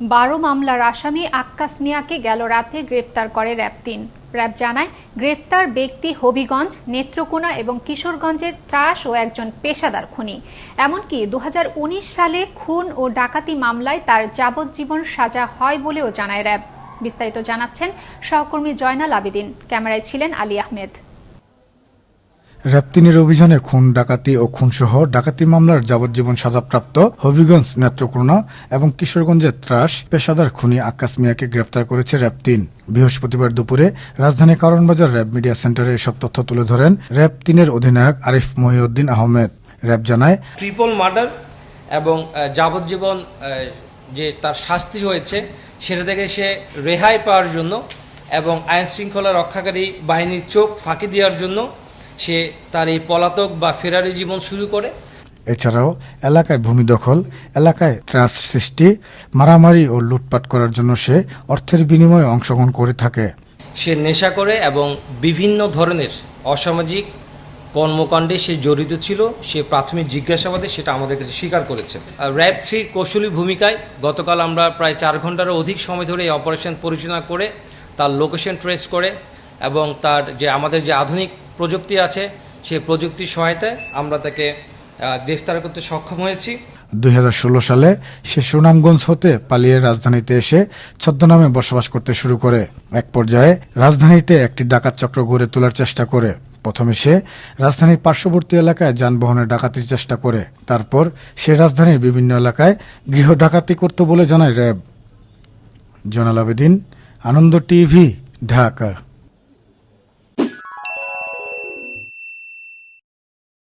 বারো মামলার আসামি আক্কাস মিয়াকে গেল রাতে গ্রেপ্তার করে র্যাব তিন। র্যাব জানায়, গ্রেপ্তার ব্যক্তি হবিগঞ্জ, নেত্রকোনা এবং কিশোরগঞ্জের ত্রাস ও একজন পেশাদার খুনি। এমনকি দু হাজার উনিশ সালে খুন ও ডাকাতি মামলায় তার যাবজ্জীবন সাজা হয় বলেও জানায় র্যাব। বিস্তারিত জানাচ্ছেন সহকর্মী জয়নাল আবেদিন। ক্যামেরায় ছিলেন আলী আহমেদ। র্যাবতিনের অভিযানে খুন, ডাকাতি ও খুনসহ ডাকাতি মামলার যাবজ্জীবন সাজাপ্রাপ্ত হবিগঞ্জ নেত্রকোনা এবং কিশোরগঞ্জের ত্রাস পেশাদার খুনি আক্কাস মিয়াকে গ্রেপ্তার করেছে র্যাব তিন বৃহস্পতিবার দুপুরে রাজধানী কারণবাজার র্যাব মিডিয়া সেন্টারে এসব তথ্য তুলে ধরেন র্যাব তিনের অধিনায়ক আরিফ মহিউদ্দিন আহমেদ। র্যাব জানায়, ট্রিপল মার্ডার এবং যাবজ্জীবন যে তার শাস্তি হয়েছে, সেটা থেকে সে রেহাই পাওয়ার জন্য এবং আইন শৃঙ্খলা রক্ষাকারী বাহিনীর চোখ ফাঁকি দেওয়ার জন্য সে তার এই পলাতক বা ফেরারি জীবন শুরু করে। এছাড়াও এলাকায় ভূমি দখল এলাকায় ত্রাস সৃষ্টি মারামারি ও লুটপাট করার জন্য সে অর্থের বিনিময়ে অংশগ্রহণ করে থাকে। সে নেশা করে এবং বিভিন্ন ধরনের অসামাজিক কর্মকাণ্ডে সে জড়িত ছিল। সে প্রাথমিক জিজ্ঞাসাবাদে সেটা আমাদের কাছে স্বীকার করেছে। আর র্যাব থ্রির কৌশলী ভূমিকায় গতকাল আমরা প্রায় চার ঘন্টারও অধিক সময় ধরে এই অপারেশন পরিচালনা করে তার লোকেশন ট্রেস করে এবং তার যে আমাদের যে আধুনিক প্রযুক্তি আছে সেই প্রযুক্তির সহায়তায় আমরা তাকে গ্রেফতার করতে সক্ষম হয়েছি। দু হাজার ষোলো সালে সে সুনামগঞ্জ হতে পালিয়ে রাজধানীতে এসে ছদ্মনামে বসবাস করতে শুরু করে। এক পর্যায়ে রাজধানীতে একটি ডাকাত চক্র গড়ে তোলার চেষ্টা করে। প্রথমে সে রাজধানীর পার্শ্ববর্তী এলাকায় যানবাহনে ডাকাতির চেষ্টা করে। তারপর সে রাজধানীর বিভিন্ন এলাকায় গৃহ ডাকাতি করত বলে জানায় র্যাব। জনাল আবেদিন, আনন্দ টিভি, ঢাকা।